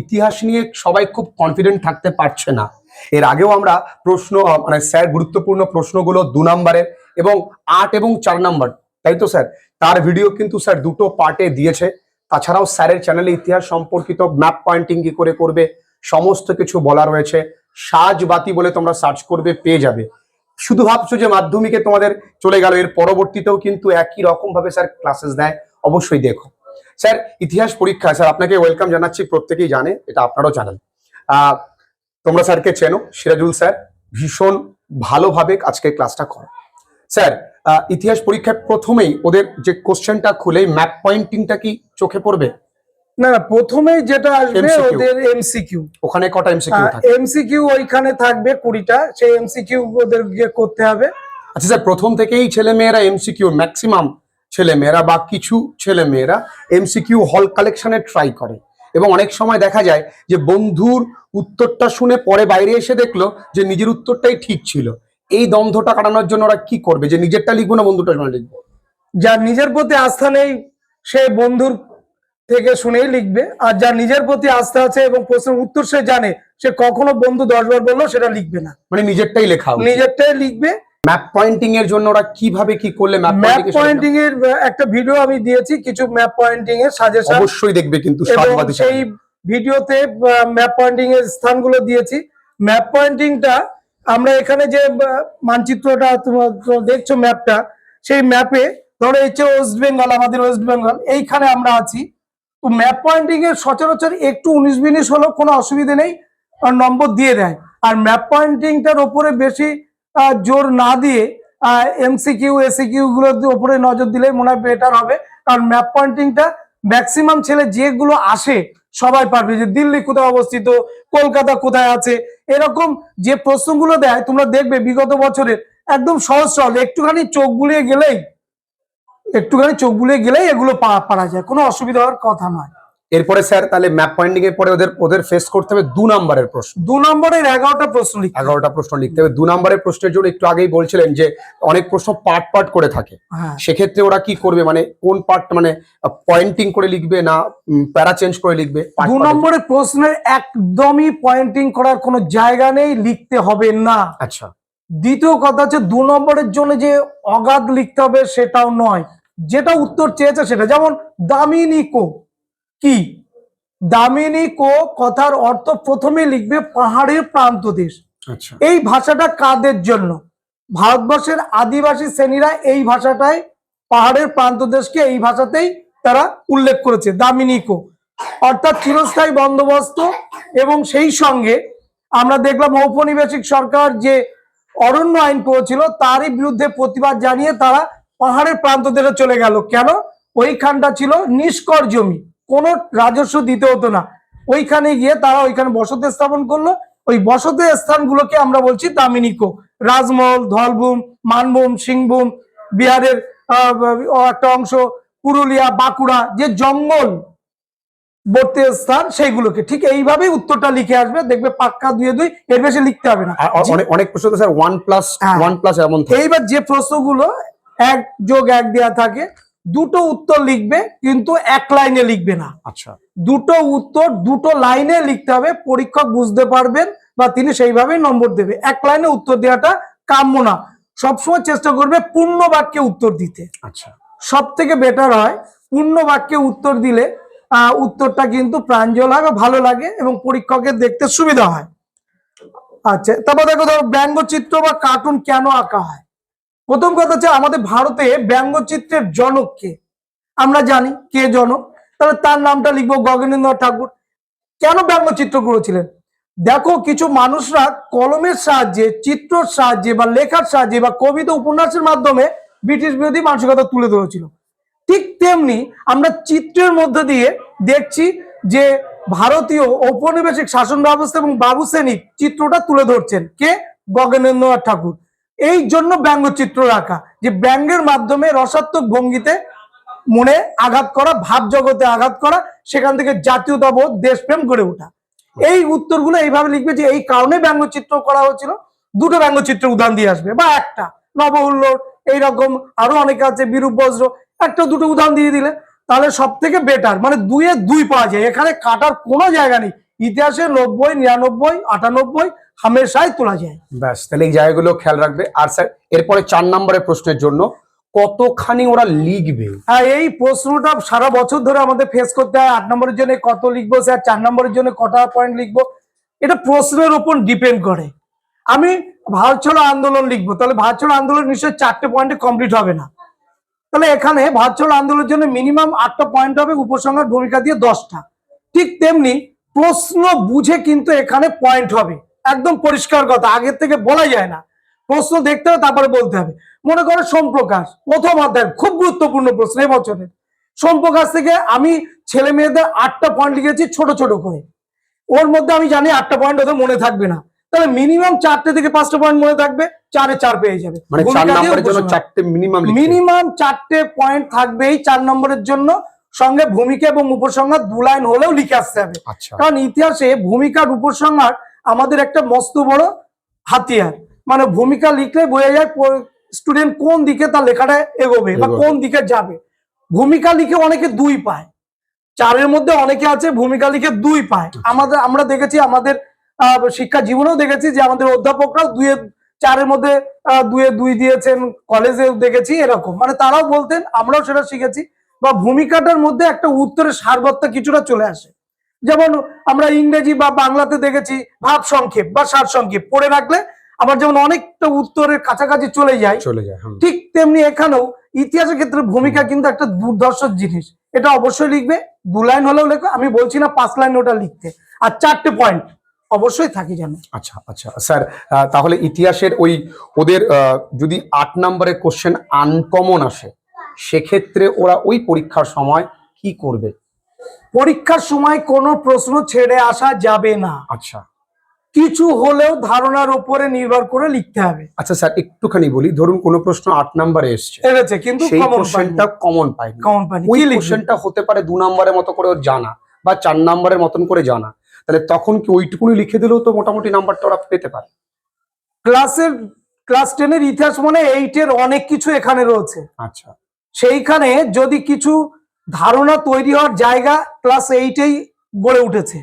ইতিহাস নিয়ে সবাই খুব কনফিডেন্ট থাকতে পারছে না। এর আগেও আমরা প্রশ্ন মানে স্যার গুরুত্বপূর্ণ প্রশ্নগুলো দু নম্বরের এবং আট এবং চার নাম্বার, তাই তো স্যার? তার ভিডিও কিন্তু স্যার দুটো পার্টে দিয়েছে। তাছাড়াও স্যারের চ্যানেলে ইতিহাস সম্পর্কিত ম্যাপ পয়েন্টিং কি করে করবে, সমস্ত কিছু বলা রয়েছে। সাজবাতি বলে তোমরা সার্চ করবে, পেয়ে যাবে। শুধু ভাবছ যে মাধ্যমিকে তোমাদের চলে গেল, এর পরবর্তীতেও কিন্তু একই রকম ভাবে স্যার ক্লাসেস দেয়? অবশ্যই দেখো। স্যার ইতিহাস পরীক্ষা স্যার আপনাকে ওয়েলকাম জানাচ্ছি প্রত্যেকেই জানে এটা আপনারও জানেন। তোমরা স্যারকে চেনো সিরাজুল স্যার ভীষণ ভালোভাবে আজকে ক্লাসটা করো। স্যার ইতিহাস পরীক্ষায় প্রথমেই ওদের যে কোশ্চেনটা খুলে ম্যাপ পয়েন্টিংটা কি চোখে পড়বে? না না প্রথমেই যেটা আসবে ওদের এমসিকিউ ওখানে কটা এমসিকিউ থাকে? এমসিকিউ ওইখানে থাকবে কুড়িটা সেই এমসিকিউ ওদের গিয়ে করতে হবে। আচ্ছা স্যার প্রথম থেকেই ছেলে মেয়েরা এমসিকিউ ম্যাক্সিমাম ছেলে মেয়েরা বা কিছু ছেলে মেয়েরা এমসিকিউ হল কালেকশনে ট্রাই করে। এবং অনেক সময় দেখা যায় যে বন্ধুর উত্তরটা শুনে পরে বাইরে এসে দেখল যে নিজের উত্তরটাই ঠিক ছিল। এই দ্বন্দ্বটা কাটানোর জন্য ওরা কি করবে? যে নিজেরটা লিখব না বন্ধুটা শুনে লিখব? যার নিজের প্রতি আস্থা নেই সে বন্ধুর থেকে শুনেই লিখবে। আর যার নিজের প্রতি আস্থা আছে এবং প্রশ্নের উত্তর সে জানে সে কখনো বন্ধু দশবার বলল সেটা লিখবে না। মানে নিজেরটাই লেখা নিজেরটাই লিখবে ম্যাপ পয়েন্টিং এর জন্য ওরা কীভাবে কি করলে ম্যাপ ম্যাপ পয়েন্টিং এর একটা ভিডিও আমি দিয়েছি কিছু ম্যাপ পয়েন্টিং এর সাজেশন অবশ্যই দেখবে কিন্তু সেই ভিডিওতে ম্যাপ পয়েন্টিং এর স্থানগুলো দিয়েছি। ম্যাপ পয়েন্টিংটা আমরা এখানে যে মানচিত্রটা দেখছ ম্যাপটা সেই ম্যাপে ধরো এই যে ওয়েস্ট বেঙ্গল আমাদের ওয়েস্ট বেঙ্গল এইখানে আমরা আছি। তো ম্যাপ পয়েন্টিং এর সচরাচর একটু উনিশ বিনিশ হলেও কোনো অসুবিধা নেই আর নম্বর দিয়ে দেয়। আর ম্যাপ পয়েন্টিংটার ওপরে বেশি জোর না দিয়ে এমসিকিউ এসিকিউ গুলোর উপরে নজর দিলে মনে হয় বেটার হবে। কারণ ম্যাপ পয়েন্টিংটা ম্যাক্সিমাম ছেলে যেগুলো আসে, সবাই পারবে। যে দিল্লি কোথায় অবস্থিত, কলকাতা কোথায় আছে, এরকম যে প্রশ্নগুলো দেয়, তোমরা দেখবে বিগত বছরের একদম সহজ সরল, একটুখানি চোখ বুলিয়ে গেলেই, একটুখানি চোখ বুলিয়ে গেলেই এগুলো পারা যায়। কোনো অসুবিধা হওয়ার কথা নয়। এরপরে স্যার তাহলে ম্যাপ পয়েন্টিং এর পরে ওদের ওদের ফেস করতে হবে দু নম্বরের প্রশ্ন। দু নম্বরের এগারোটা প্রশ্ন লিখতে এগারোটা প্রশ্ন লিখতে হবে। দু নম্বরের প্রশ্নের জন্য একটু আগেই বলছিলেন যে অনেক প্রশ্ন পার্ট পার্ট করে থাকে। হ্যাঁ। সেক্ষেত্রে ওরা কি করবে? মানে কোন পার্ট মানে পয়েন্টিং করে লিখবে না প্যারা চেঞ্জ করে লিখবে? দু নম্বরের প্রশ্নের একদমই পয়েন্টিং করার কোনো জায়গা নেই লিখতে হবে না। আচ্ছা। দ্বিতীয় কথা হচ্ছে দু নম্বরের জন্য যে অগাধ লিখতে হবে সেটাও নয়। যেটা উত্তর চেয়েছে সেটা যেমন দামিনী কি? দামিনী কো কথার অর্থ প্রথমে লিখবে পাহাড়ের প্রান্ত দেশ। আচ্ছা। এই ভাষাটা কাদের জন্য? ভারতবর্ষের আদিবাসী শ্রেণীরা এই ভাষাটাই পাহাড়ের প্রান্ত দেশকে এই ভাষাতেই তারা উল্লেখ করেছে দামিনীকো অর্থাৎ চিরস্থায়ী বন্দোবস্ত এবং সেই সঙ্গে আমরা দেখলাম ঔপনিবেশিক সরকার যে অরণ্য আইন করেছিল তারই বিরুদ্ধে প্রতিবাদ জানিয়ে তারা পাহাড়ের প্রান্ত দেশে চলে গেল। কেন? ওইখানটা ছিল নিষ্কর জমি। কোনো রাজস্ব দিতে হতো না। ওইখানে গিয়ে তারা ওইখানে বসতি স্থাপন করল। ওই বসতি স্থানগুলোকে আমরা বলছি দামিনিকো রাজমহল ধলভূম মানভূম সিংভূম বিহারের একটা অংশ পুরুলিয়া বাঁকুড়া যে জঙ্গল বর্তী স্থান সেইগুলোকে। ঠিক এইভাবেই উত্তরটা লিখে আসবে। দেখবে পাক্কা দুয়ে দুই এর বেশি লিখতে হবে না। অনেক প্রশ্ন তো sir one plus. One plus এমন এইবার যে প্রশ্নগুলো এক যোগ এক দেওয়া থাকে দুটো উত্তর লিখবে কিন্তু এক লাইনে লিখবে না। আচ্ছা। দুটো উত্তর দুটো লাইনে লিখতে হবে পরীক্ষক বুঝতে পারবেন বা তিনি সেইভাবেই নম্বর দেবে। এক লাইনে উত্তর দেওয়াটা কাম্য না। সবসময় চেষ্টা করবে পূর্ণ বাক্যে উত্তর দিতে। আচ্ছা। সব থেকে বেটার হয় পূর্ণ বাক্যে উত্তর দিলে আহ, উত্তরটা কিন্তু প্রাঞ্জল হয় বা ভালো লাগে এবং পরীক্ষকের দেখতে সুবিধা হয়। আচ্ছা তারপর দেখো ধরো ব্যঙ্গচিত্র বা কার্টুন কেন আঁকা হয়? প্রথম কথা হচ্ছে আমাদের ভারতে ব্যঙ্গচিত্রের জনক কে? আমরা জানি কে জনক। তাহলে তার নামটা লিখব গগনেন্দ্রনাথ ঠাকুর। কেন ব্যঙ্গচিত্র করেছিলেন? দেখো, কিছু মানুষরা কলমের সাহায্যে, চিত্রর সাহায্যে বা লেখার সাহায্যে বা কবিতা উপন্যাসের মাধ্যমে ব্রিটিশ বিরোধী মানসিকতা তুলে ধরেছিল। ঠিক তেমনি আমরা চিত্রের মধ্যে দিয়ে দেখছি যে ভারতীয় ঔপনিবেশিক শাসন ব্যবস্থা এবং বাবু সৈনিক চিত্রটা তুলে ধরছেন। কে? গগনেন্দ্রনাথ ঠাকুর। এই জন্য ব্যঙ্গচিত্র রাখা, যে ব্যঙ্গের মাধ্যমে রসাত্মক ভঙ্গিতে মনে আঘাত করা, ভাব জগতে আঘাত করা, সেখান থেকে জাতীয়তাবোধ, দেশপ্রেম গড়ে ওঠা। এই উত্তরগুলো এইভাবে লিখবে যে এই কারণে ব্যঙ্গচিত্র করা হয়েছিল। দুটো ব্যঙ্গচিত্রের উদাহরণ দিয়ে আসবে, বা একটা, নবহুল্লোড়, এইরকম আরও অনেকে আছে, বিরূপ বজ্র, একটা দুটো উদাহরণ দিয়ে দিলে তাহলে সব থেকে বেটার মানে দুইয়ে দুই পাওয়া যায়। এখানে কাটার কোনো জায়গা নেই। ইতিহাসে নব্বই, নিরানব্বই, আটানব্বই হামেশাই তোলা যায়। ব্যাস তাহলে এই জায়গাগুলো খেয়াল রাখবে। আর স্যার এরপরে চার নম্বরের প্রশ্নের জন্য কতখানি ওরা লিখবে? হ্যাঁ এই প্রশ্নটা সারা বছর ধরে আমাদের ফেস করতে হয়। আট নম্বরের জন্য কত লিখব স্যার? চার নম্বরের জন্য কটা পয়েন্ট লিখব? এটা প্রশ্নের উপর ডিপেন্ড করে। আমি ভারত ছাড়ো আন্দোলন লিখব। তাহলে ভারত ছাড়ো আন্দোলন নিশ্চয়ই চারটে পয়েন্টে কমপ্লিট হবে না। তাহলে এখানে ভারত ছাড়ো আন্দোলনের জন্য মিনিমাম আটটা পয়েন্ট হবে উপসংহার ভূমিকা দিয়ে দশটা। ঠিক তেমনি প্রশ্ন বুঝে কিন্তু এখানে পয়েন্ট হবে। একদম পরিষ্কার কথা আগের থেকে বলা যায় না। প্রশ্ন দেখতে হবে তারপরে বলতে হবে। মনে করো সোমপ্রকাশ প্রথম অধ্যায় খুব গুরুত্বপূর্ণ প্রশ্ন এবছরের সোমপ্রকাশ থেকে আমি ছেলে মেয়েদের আটটা পয়েন্ট লিখেছি ছোট ছোট করে। ওর মধ্যে আমি জানি আটটা পয়েন্ট ওদের মনে থাকবে না। তাহলে মিনিমাম চারটে থেকে পাঁচটা পয়েন্ট মনে থাকবে চারে চার পেয়ে যাবে। মানে মিনিমাম চারটে পয়েন্ট থাকবেই চার নম্বরের জন্য। সঙ্গে ভূমিকা এবং উপসংহার দু লাইন হলেও লিখে আসতে হবে। আচ্ছা। কারণ ইতিহাসে ভূমিকার উপসংহার আমাদের একটা মস্ত বড় হাতিয়ার। মানে ভূমিকা লিখলে বোঝা যায় স্টুডেন্ট কোন দিকে তার লেখাটা এগোবে বা কোন দিকে যাবে। ভূমিকা লিখে অনেকে দুই পায়। চারের মধ্যে অনেকে আছে ভূমিকা লিখে দুই পায়। আমাদের আমরা দেখেছি আমাদের শিক্ষা জীবনেও দেখেছি যে আমাদের অধ্যাপকরাও দুয়ে চারের মধ্যে দুয়ে দুই দিয়েছেন কলেজে দেখেছি এরকম। মানে তারাও বলতেন আমরাও সেটা শিখেছি। বা ভূমিকাটার মধ্যে একটা উত্তরের সারবত্তা কিছুটা চলে আসে। যেমন আমরা ইংরেজি বা বাংলাতে দেখেছি ভাব সংক্ষেপ বা সার সংক্ষেপ পড়ে রাখলে আমার যেমন অনেকটা উত্তরের কাছাকাছি চলে যায়। চলে যায় ঠিক তেমনি এখানেও ইতিহাসের ক্ষেত্রে ভূমিকা কিন্তু একটা দুর্ধর্ষ জিনিস। এটা অবশ্যই লিখবে দু লাইন হলেও লেখো আমি বলছি না পাঁচ লাইন ওটা লিখতে। আর চারটে পয়েন্ট অবশ্যই থাকি যেন। আচ্ছা আচ্ছা। স্যার তাহলে ইতিহাসের ওই ওদের যদি আট নম্বরের কোশ্চেন আনকমন আসে সেক্ষেত্রে ওরা ওই পরীক্ষার সময় কি করবে? পরীক্ষার সময় কোনো প্রশ্ন ছেড়ে আসা যাবে না। আচ্ছা। কিছু হলেও ধারণার উপরে নির্ভর করে লিখতে হবে। আচ্ছা স্যার একটুখানি বলি। ধরুন কোনো প্রশ্ন আট নম্বরে এসছে। এনেছে কিন্তু সেই কমন কোশ্চেনটা কমন পাইনি। কমন ওই কোশ্চেনটা হতে পারে দু নম্বরের মতো করে ওর জানা বা চার নম্বরের মতন করে জানা। তাহলে তখন কি ওইটুকুনি লিখে দিলেও তো মোটামুটি নাম্বারটা ওরা পেতে পারে? ক্লাসের ক্লাস টেনের ইতিহাস মানে এইটের অনেক কিছু এখানে রয়েছে। আচ্ছা। সেইখানে যদি কিছু ধারণা তৈরি হওয়ার জায়গা ক্লাস এইটেই গড়ে উঠেছে।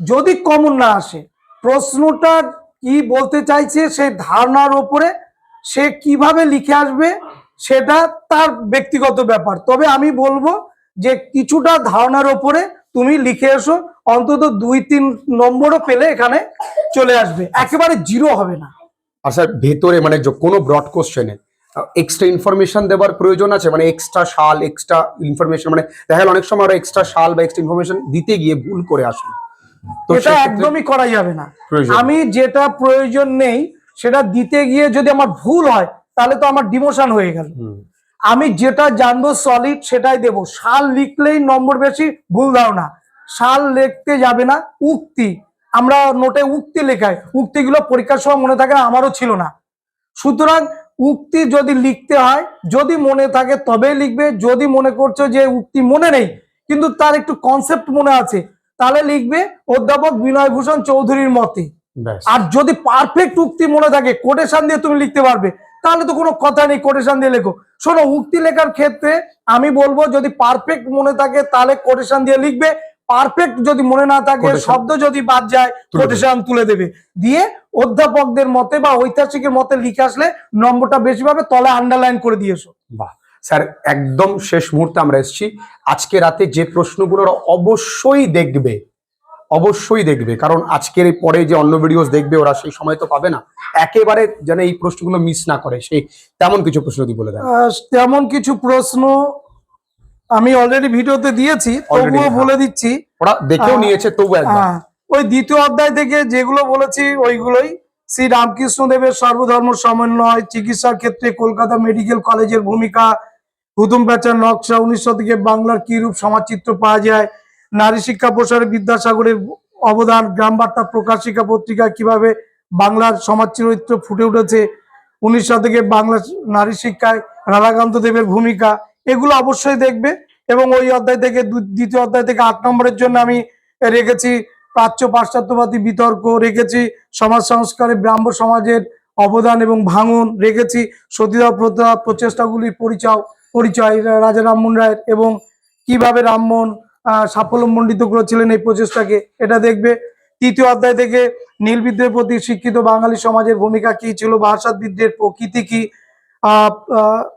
যদি কমন না আসে, প্রশ্নটা কি বলতে চাইছে সেই ধারণার ওপরে সে কীভাবে লিখে আসবে সেটা তার ব্যক্তিগত ব্যাপার। তবে আমি বলব যে কিছুটা ধারণার ওপরে তুমি লিখে এসো, অন্তত দুই তিন নম্বরও পেলে এখানে চলে আসবে। একেবারে জিরো হবে না। স্যার ভেতরে মানে কোনো ব্রড কোশ্চেনে এক্সট্রা ইনফরমেশন দেওয়ার প্রয়োজন আছে মানে এক্সট্রা সাল এক্সট্রা ইনফরমেশন মানে দেখা গেল অনেক সময় ওরা এক্সট্রা সাল বা এক্সট্রা ইনফরমেশন দিতে গিয়ে ভুল করে আসলো এটা একদমই করা যাবে না। আমি যেটা প্রয়োজন নেই সেটা দিতে গিয়ে যদি আমার ভুল হয় তাহলে তো আমার ডিমোশন হয়ে গেল। আমি যেটা জানব সলিড সেটাই দেব। সাল লিখলেই নম্বর বেশি ভুল দাও না সাল লিখতে যাবে না উক্তি। আমরা নোটে উক্তি লেখাই। উক্তিগুলো পরীক্ষার সময় মনে থাকে না আমারও ছিল না। সুতরাং উক্তি যদি লিখতে হয় যদি মনে থাকে তবেই লিখবে যদি মনে করছ যে উক্তি মনে নেই কিন্তু তার একটু কনসেপ্ট মনে আছে তাহলে লিখবে অধ্যাপক বিনয় ভূষণ চৌধুরীর মতে। আর যদি পারফেক্ট উক্তি মনে থাকে কোটেশন দিয়ে তুমি লিখতে পারবে তাহলে তো কোনো কথা নেই কোটেশন দিয়ে লেখো। শোনো উক্তি লেখার ক্ষেত্রে আমি বলব যদি পারফেক্ট মনে থাকে তাহলে কোটেশন দিয়ে লিখবে পারফেক্ট যদি মনে না থাকে শব্দ যদি বাদ যায় কোটেশন তুলে দেবে। দিয়ে অধ্যাপকদের মতে বা ঐতিহাসিকের মতে লিখে আসলে নম্বরটা বেশি পাবে তলে আন্ডারলাইন করে দিয়েছ বাহ। স্যার একদম শেষ মুহূর্তে আমরা এসেছি। আজকে রাতে যে প্রশ্নগুলো অবশ্যই দেখবে অবশ্যই দেখবে। কারণ আজকের এই পরে যে অন্য ভিডিওস দেখবে ওরা সেই সময় তো পাবে না। একেবারে যেন এই প্রশ্নগুলো মিস না করে সেই তেমন কিছু প্রশ্ন যদি বলে দেন। আহ, তেমন কিছু প্রশ্ন আমি অলরেডি ভিডিওতে দিয়েছি তবুও হ্যাঁ। বলে দিচ্ছি। ওরা দেখেও নিয়েছে তবু একবার। হ্যাঁ, ওই দ্বিতীয় অধ্যায় থেকে যেগুলো বলেছি ওইগুলোই। শ্রী রামকৃষ্ণ দেবের সর্বধর্ম সমন্বয় চিকিৎসার ক্ষেত্রে কলকাতা মেডিকেল কলেজের ভূমিকা হুতুম প্যাচার নকশা উনিশ শতকে বাংলার কি রূপ সমাজচিত্র পাওয়া যায় নারী শিক্ষা প্রসারে বিদ্যাসাগরের অবদান গ্রাম বার্তা প্রকাশিকা পত্রিকায় কীভাবে বাংলার সমাজ চরিত্র ফুটে উঠেছে উনিশ শতকে বাংলা নারী শিক্ষায় রাধাকান্ত দেবের ভূমিকা এগুলো অবশ্যই দেখবে এবং ওই অধ্যায় থেকে দ্বিতীয় অধ্যায় থেকে আট নম্বরের জন্য আমি রেখেছি প্রাচ্য পাশ্চাত্যবাদী বিতর্ক, রেখেছি সমাজ সংস্কারে ব্রাহ্ম সমাজের অবদান এবং ভাঙন, রেখেছি সতীদাহ প্রথা প্রচেষ্টাগুলির পরিচয় পরিচয়, রাজা রামমোহন রায়ের এবং কীভাবে রামমোহন সাফল্যমণ্ডিত করেছিলেন এই প্রচেষ্টাকে, এটা দেখবে। তৃতীয় অধ্যায় থেকে নীল বিদ্রোহের প্রতি শিক্ষিত বাঙালি সমাজের ভূমিকা কি ছিল বিদ্রোহের প্রকৃতি কি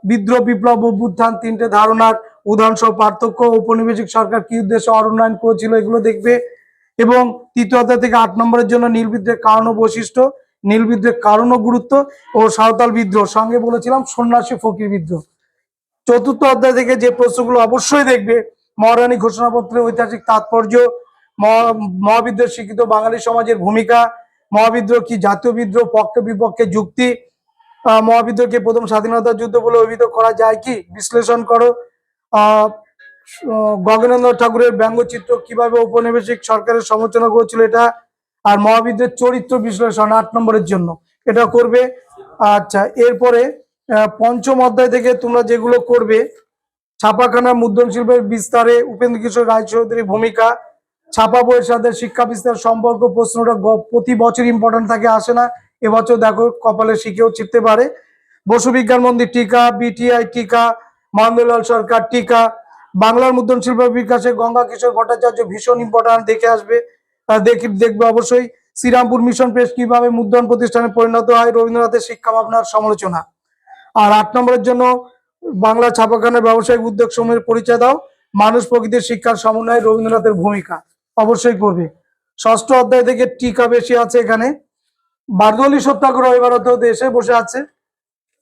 বিদ্রোহ, বিপ্লব, অভ্যুত্থান তিনটে ধারণার উদাহরণসহ পার্থক্য। ঔপনিবেশিক সরকার কি উদ্দেশ্যে অরণ্যায়ন করেছিল এগুলো দেখবে। এবং তৃতীয় থেকে আট নম্বরের জন্য নীল বিদ্রোহের কারণ ও বৈশিষ্ট্য, নীল বিদ্রোহের কারণ ও গুরুত্ব ও সাঁওতাল বিদ্রোহ। সঙ্গে বলেছিলাম সন্ন্যাসী ফকির বিদ্রোহ। চতুর্থ অধ্যায় থেকে যে প্রশ্নগুলো অবশ্যই দেখবে, মহারানী ঘোষণাপত্রের ঐতিহাসিক তাৎপর্য, মহা- মহাবিদ্রোহ শিক্ষিত বাঙালি সমাজের ভূমিকা, মহাবিদ্রোহ কি জাতীয় বিদ্রোহ পক্ষে বিপক্ষে যুক্তি মহাবিদ্রোহকে প্রথম স্বাধীনতা যুদ্ধ বলে অভিহিত করা যায় কি? বিশ্লেষণ করো। গগনেন্দ্র ঠাকুরের ব্যঙ্গচিত্র কীভাবে ঔপনিবেশিক সরকারের সমালোচনা করেছিল এটা? আর মহাবিদ্রের চরিত্র বিশ্লেষণ আট নম্বরের জন্য। এটা করবে। আচ্ছা এরপরে পঞ্চম অধ্যায় থেকে তোমরা যেগুলো করবে, ছাপাখানা মুদ্রণ শিল্পের বিস্তারে উপেন্দ্র কিশোর রায়চৌধুরীর ভূমিকা, ছাপা বইয়ের সাথে শিক্ষা বিস্তার সম্পর্ক প্রশ্নটা প্রতি বছর ইম্পর্টেন্ট থাকে, আসে না। এবছর দেখো কপালে শিখেও চিনতে পারে। বসু বিজ্ঞান মন্দির টিকা, বিটিআই টিকা, মহেন্দ্রলাল সরকার টিকা, বাংলার মুদ্রণ শিল্প বিকাশে গঙ্গা কিশোর ভট্টাচার্য ভীষণ ইম্পর্টেন্ট দেখে আসবে। দেখি, দেখবে অবশ্যই শ্রীরামপুর মিশন প্রেস কীভাবে মুদ্রণ প্রতিষ্ঠানে পরিণত হয়, রবীন্দ্রনাথের শিক্ষা ভাবনার সমালোচনা। আর আট নম্বরের জন্য বাংলা ছাপাখানার ব্যবসায়িক উদ্যোগ সমূহের পরিচয় দাও। মানুষ প্রকৃতির শিক্ষার সমন্বয়ে রবীন্দ্রনাথের ভূমিকা অবশ্যই করবে। ষষ্ঠ অধ্যায় থেকে টিকা বেশি আছে এখানে। বারদলি সত্যাগ্রহ এবারও তো দেশে বসে আছে।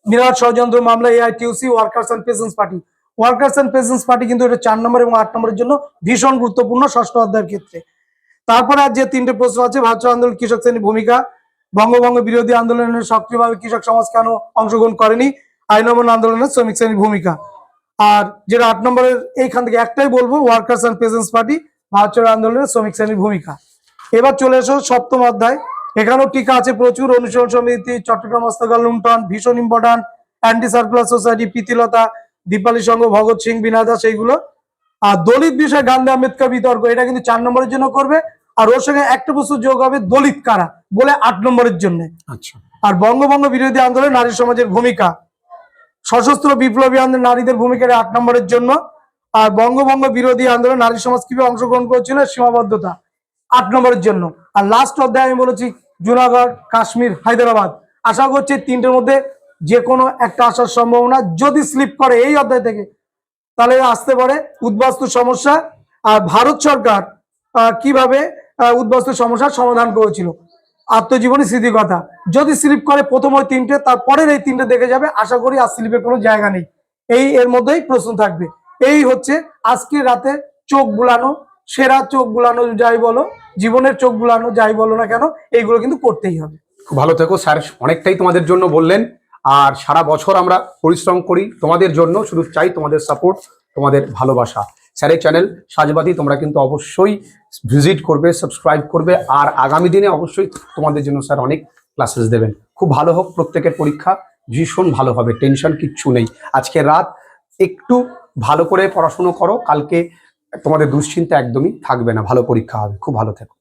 বিরাট ষড়যন্ত্র মামলা AITUC workers and peasants party workers and peasants party কিন্তু এটা চার নম্বর এবং আট নম্বরের জন্য ভীষণ গুরুত্বপূর্ণ ষষ্ঠ অধ্যায়ের ক্ষেত্রে। তারপরে আর যে তিনটে প্রশ্ন আছে ভাষা আন্দোলন কৃষক শ্রেণির ভূমিকা, বঙ্গভঙ্গ বিরোধী আন্দোলনে সক্রিয়ভাবে কৃষক সমাজ কেন অংশগ্রহণ করেনি, আইন অমান্য আন্দোলনের শ্রমিক শ্রেণির ভূমিকা। আর যেটা আট নম্বরের, এইখান থেকে একটাই বলব ওয়ার্কার্স অ্যান্ড পেশেন্স পার্টি ভারতীয় আন্দোলনের শ্রমিক শ্রেণির ভূমিকা। এবার চলে এসো সপ্তম অধ্যায়। এখানেও টিকা আছে প্রচুর। অনুসরণ সমিতি চট্টগ্রাম হস্তকাল লুণ্ঠন ভীষণ important anti circular society Pritilata Dipali Sangha Bhagat Singh বিনাদা সেইগুলো আর দলিত বিষয়ে গান্ধী আম্বেদকর বিতর্ক এটা কিন্তু চার নম্বরের জন্য করবে। আর ওর সঙ্গে একটা বস্তু যোগ হবে দলিত কারা? বলে আট নম্বরের জন্য। আচ্ছা। আর বঙ্গভঙ্গ বিরোধী আন্দোলনে নারী সমাজের ভূমিকা। সশস্ত্র বিপ্লবী আন্দোলন নারীদের ভূমিকাটা আট নম্বরের জন্য। আর বঙ্গভঙ্গ বিরোধী আন্দোলন নারী সমাজ কীভাবে অংশগ্রহণ করেছিল সীমাবদ্ধতা আট নম্বরের জন্য। আর লাস্ট অধ্যায় আমি বলেছি জুনাগড়, কাশ্মীর, হায়দ্রাবাদ। আশা করছি তিনটের মধ্যে যে কোনো একটা আসার সম্ভাবনা যদি স্লিপ করে এই অধ্যায় থেকে, তাহলে আসতে পারে উদ্বাস্তু সমস্যা। আর ভারত সরকার কীভাবে উদ্বাস্তু সমস্যার সমাধান করেছিল? আত্মজীবনী স্মৃতিকথা যদি স্লিপ করে প্রথম ওই তিনটে তারপরের এই তিনটে দেখে যাবে, আশা করি আর স্লিপের কোনো জায়গা নেই। এই এর মধ্যেই প্রশ্ন থাকবে। এই হচ্ছে আজকে রাতে চোখ বুলানো সেরা চোখ বুলানো যাই বলো, জীবনের চোখ বুলানো যাই বলো না কেন, এইগুলো কিন্তু করতেই হবে। খুব ভালো থেকো, স্যার অনেকটাই তোমাদের জন্য বললেন। আর সারা বছর আমরা পরিশ্রম করি তোমাদের জন্য, শুধু চাই তোমাদের সাপোর্ট তোমাদের ভালোবাসা। স্যারের চ্যানেল সাজবাতি তোমরা কিন্তু অবশ্যই ভিজিট করবে সাবস্ক্রাইব করবে, আর আগামী দিনে অবশ্যই তোমাদের জন্য স্যার অনেক ক্লাসেস দেবেন। খুব ভালো হোক প্রত্যেকের পরীক্ষা, ভীষণ ভালো হবে টেনশন কিচ্ছু নেই। আজকে রাত একটু ভালো করে পড়াশুনো করো, কালকে তোমাদের দুশ্চিন্তা একদমই থাকবে না। ভালো পরীক্ষা হবে। খুব ভালো থেকো।